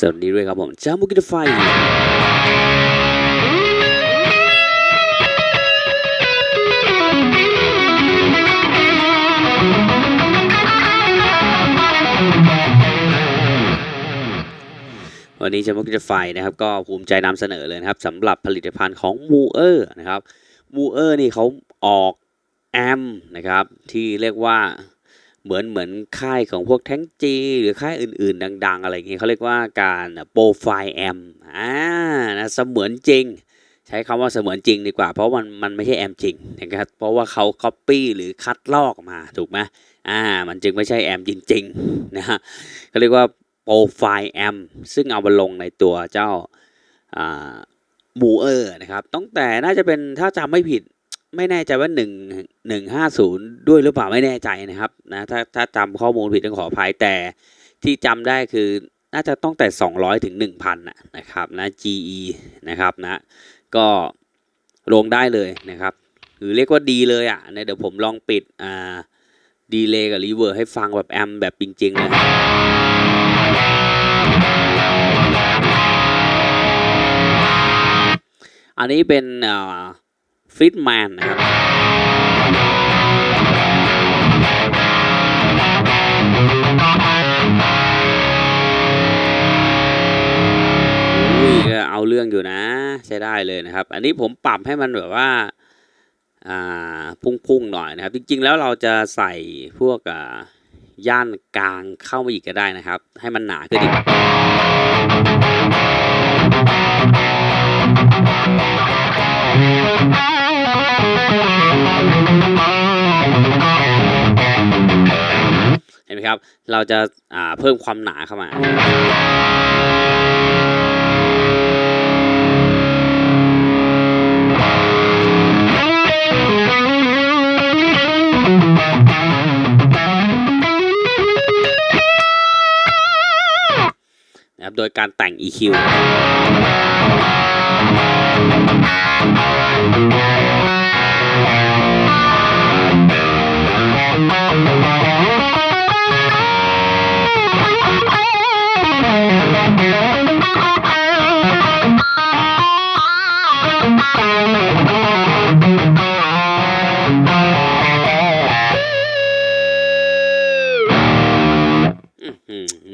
สวัสดีด้วยครับผมจามุกิตไฟวันนี้จามุกิตไฟนะครับก็ภูมิใจนำเสนอเลยนะครับสำหรับผลิตภัณฑ์ของมูเออร์นะครับมูเออร์นี่เขาออกแอมนะครับที่เรียกว่า เหมือนเหมือนค่ายของพวกแท้งจีหรือค่ายอื่น ๆ ดัง ๆ อะไรเงี้ยเขาเรียกว่าการโปรไฟล์แอมอ่านะเสมือนจริง ใช้คำว่าเสมือนจริงดีกว่า เพราะมันมันไม่ใช่แอมจริงนะครับเพราะว่าเขาคัปปี้หรือคัดลอกมาถูกไหมอ่ามันจึงไม่ใช่แอมจริงๆนะฮะเขาเรียกว่าโปรไฟล์แอมซึ่งเอามาลงในตัวเจ้าอ่ามูเออร์นะครับตั้งแต่น่าจะเป็นถ้าจำไม่ผิด ไม่แน่ใจว่า1 150ด้วยหรือเปล่าไม่แน่ใจนะครับนะถ้าถ้าจำข้อมูลผิดต้องขออภัยแต่ที่จำได้คือน่าจะต้องแต่ 200 ถึง 1,000นะครับนะ GE นะครับนะก็ลงได้เลยนะครับหรือเรียกว่าดีเลยอะนะเดี๋ยวผมลองปิดอ่าดีเลย์กับรีเวอร์ให้ฟังแบบแอมแบบจริงๆเลยอันนี้เป็น ฟิตแมนนะครับอุ้ยก็เอาเรื่องอยู่นะ ใช้ได้เลยนะครับ อันนี้ผมปรับให้มันแบบว่าอ่าพุ่งๆหน่อยนะครับ จริงๆแล้วเราจะใส่พวกอ่าย่านกลางเข้ามาอีกก็ได้นะครับ ให้มันหนาขึ้นอีก นไหมครับ เราจะาเพิ่มความหนาเข้ามาโดยการแต่ง EQ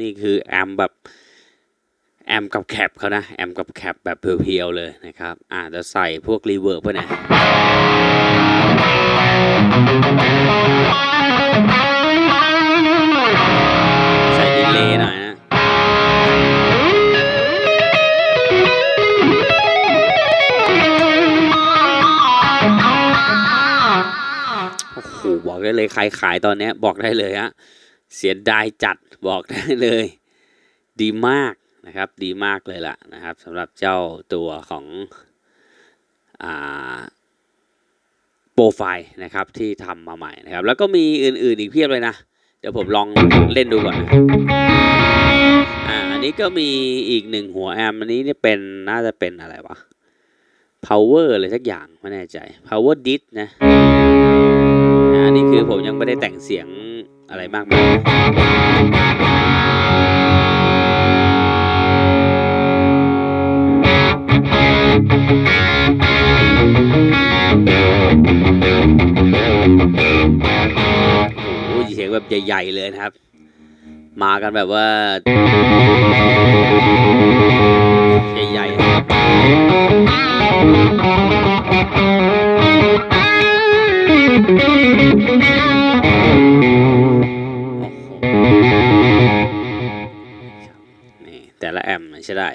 นี่คือแอมแบบแอมกับแคปเขานะ แอมกับแคปแบบเพียวๆเลยนะครับ อ่าจะใส่พวกรีเวิร์บไปนะใส่ดีเลย์หน่อยนะโอ้โหบอกได้เลยใครขายตอนนี้บอกได้เลยฮะ เสียดายจัดบอกได้เลย ดีมากนะครับดีมากเลยล่ะนะครับสำหรับเจ้าตัวของอโปรไฟล์นะครับที่ทำมาใหม่นะครับ แล้วก็มีอื่นๆอีกเพียบเลยนะ เดี๋ยวผมลองเล่นดูก่อนนะอ่าอันนี้ก็มีอีกหนึ่งหัวแอมอันนี้เนี่ยเป็นน่าจะเป็นอะไรวะ power อะไรสักอย่างไม่แน่ใจ power d i s นะนะอันนี้คือผมยังไม่ได้แต่งเสียง อะไรมากมายโอ้โหเสียงแบบใหญ่ๆเลยนะครับ มากันแบบว่า ใหญ่ๆ ใช้ได้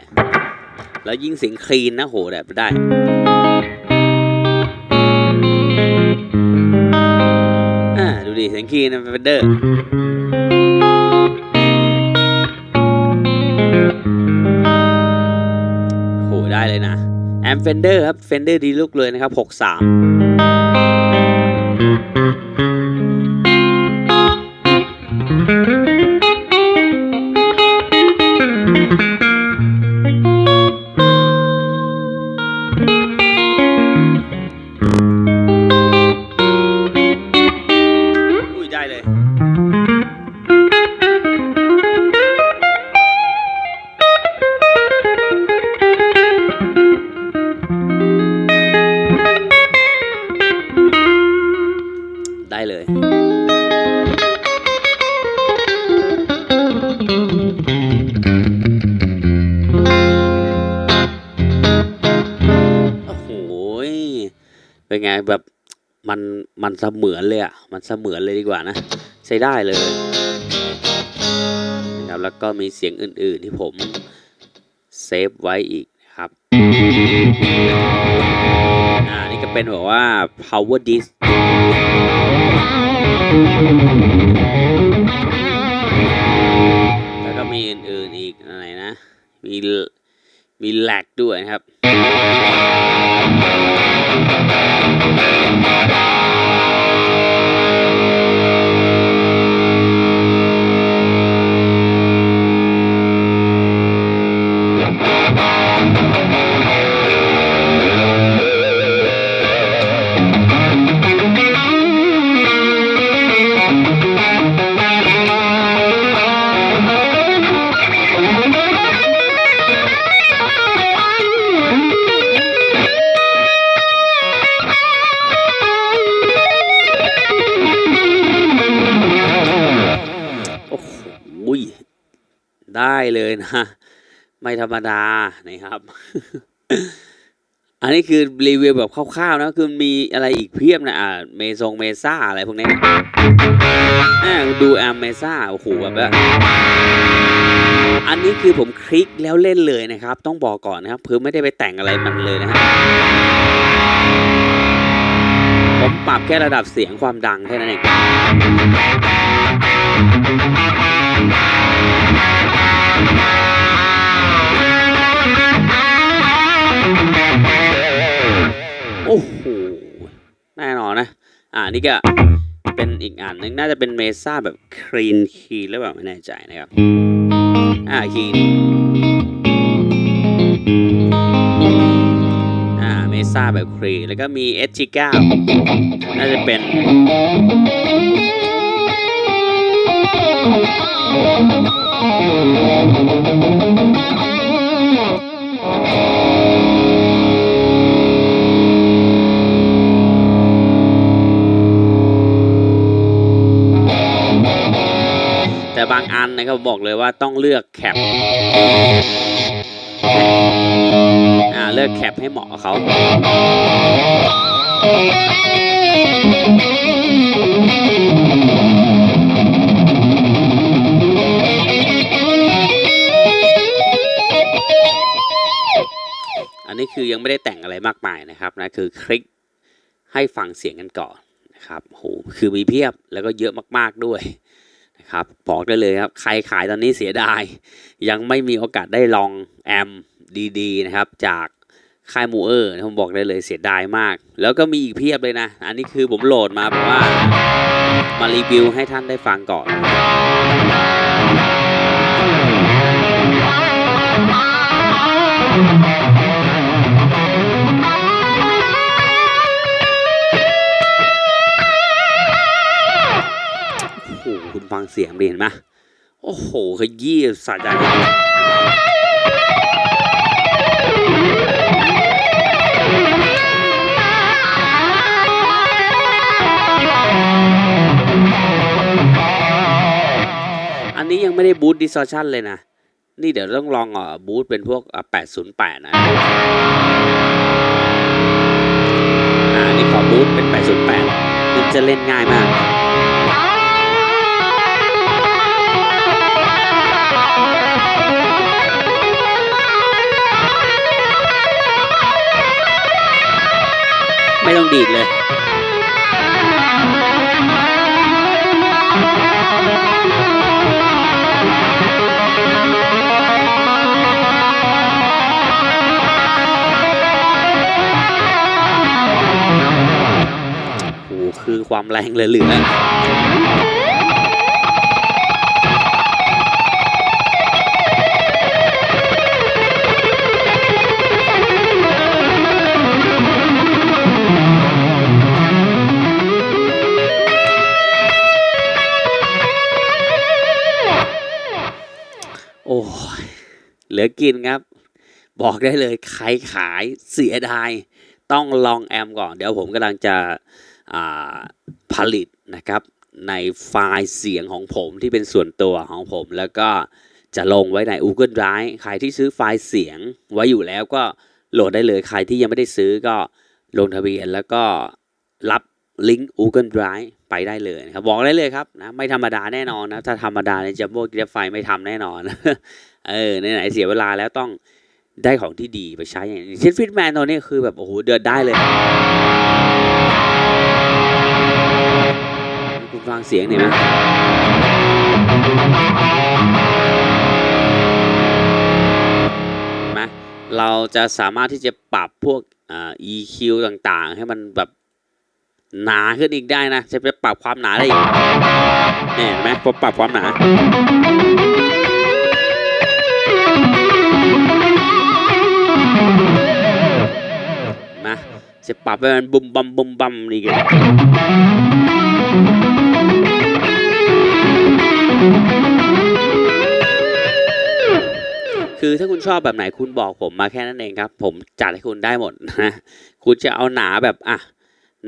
แล้วยิ่งเสียงคลีนนะโหแบบได้ อ่าดูดิเสียงคลีนนะเฟนเดอร์โหได้เลยนะ แอมเฟนเดอร์ครับเฟนเดอร์ดีลุกเลยนะครับ 63 ได้เลยโอ้โหเป็นไงแบบมันมันเสมือนเลยอะ มันเสมือนเลยดีกว่านะ ใช้ได้เลยนะครับแล้วก็มีเสียงอื่น ๆ ที่ผมเซฟไว้อีกครับอ่านี่ก็เป็นแบบว่า power disc แล้วก็มีอื่นๆอีกอะไรนะ มีมีแลกด้วยนะครับ ได้เลยนะ ไม่ธรรมดานะครับ อันนี้คือรีวิวแบบคร่าวๆนะ คือมีอะไรอีกเพียบนะอ่าเมซงเมซ่าอะไรพวกนี้อ่าดูแอมเมซ่าโอ้โหแบบว่าอันนี้คือผมคลิกแล้วเล่นเลยนะครับ ต้องบอกก่อนนะครับคือไม่ได้ไปแต่งอะไรมันเลยนะฮะผมปรับแค่ระดับเสียงความดังแค่นั้นเอง โอ้โห แน่นอนนะ อ่านี่ก็เป็นอีกอันหนึง น่าจะเป็นเมซ่าแบบคลีนคีหรือเปล่าไม่แน่ใจนะครับ อ่าคีนอ่าเมซ่าแบบคลีนแล้วก็มี SG9 น่าจะเป็น แต่บางอันนะครับบอกเลยว่าต้องเลือกแคปอ่าเลือกแคปให้เหมาะกับเขาอ ไม่ได้แต่งอะไรมากมายนะครับนะคือคลิกให้ฟังเสียงกันก่อนนะครับโหคือมีเพียบแล้วก็เยอะมากๆด้วยนะครับบอกได้เลยครับใครขายตอนนี้เสียดาย ยังไม่มีโอกาสได้ลองแอมดีๆนะครับจากค่ายมูเออร์ผมบอกได้เลยเสียดายมาก แล้วก็มีอีกเพียบเลยนะ อันนี้คือผมโหลดมาแบบว่ามารีวิวให้ท่านได้ฟังก่อนโฟังเสียงดิเห็นไหมโอ้โหขยี้สะใจอันนี้ยังไม่ได้บูตดิส o ชันเลยนะ นี่เดี๋ยวต้องลองอะบูตเป็นพวกอะ808 นะอ่านี่ขอบูตเป็น 808มันจะเล่นง่ายมาก คือความแรงเหลือโอ้ยเหลือกินครับ บอกได้เลยใครขายเสียดาย ต้องลองแอมก่อน เดี๋ยวผมกำลังจะ ผลิตนะครับในไฟล์เสียงของผมที่เป็นส่วนตัวของผม แล้วก็จะลงไว้ใน Google Drive ใครที่ซื้อไฟล์เสียงไว้อยู่แล้วก็โหลดได้เลยใครที่ยังไม่ได้ซื้อก็ลงทะเบียนแล้วก็รับลิงก์ Google Drive ไปได้เลยนะครับบอกได้เลยครับนะไม่ธรรมดาแน่นอนนะถ้าธรรมดาในจัมโบ้กิฟไฟไม่ทำแน่นอนเออไหนๆเสียเวลาแล้วต้องได้ของที่ดีไปใช้อย่างเช่นฟิตแมนตัวนี้คือแบบโอ้โหเดือดได้เลย ฟังเสียงหน่อยไหมเห็นไหมเราจะสามารถที่จะปรับพวกอ่า EQ ต่างๆ ให้มันแบบหนาขึ้นอีกได้นะ จะไปปรับความหนาได้อีกเนี่ยเห็นไหมพอปรับความหนานะจะปรับให้มันบุมบัมบุมบัมนี่กัน ถ้าคุณชอบแบบไหนคุณบอกผมมาแค่นั้นเองครับ ผมจัดให้คุณได้หมดนะคุณจะเอาหนาแบบอะ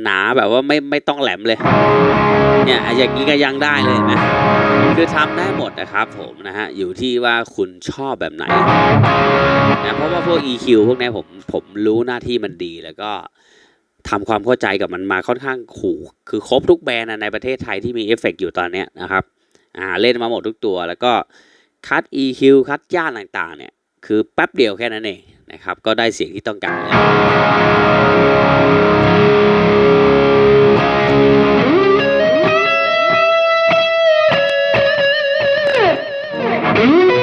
หนาแบบว่าไม่ไม่ต้องแหลมเลย เนี่ยอย่างนี้ก็ยังได้เลยนไหมคือทำได้หมดนะครับผมนะฮะอยู่ที่ว่าคุณชอบแบบไหนนะเพราะว่าพวก EQ พวกนี้ผมผมรู้หน้าที่มันดีแล้วก็ทำความเข้าใจกับมันมาค่อนข้างขู่คือครบทุกแบรนด์ในประเทศไทยที่มีเอฟเฟกต์อยู่ตอนนี้นะครับอ่าเล่นมาหมดทุกตัว แล้วก็คัด EQ คัดย่านต่างๆเนี่ย คือแป๊บเดียวแค่นั้นเองนะครับ ก็ได้เสียงที่ต้องการแล้ว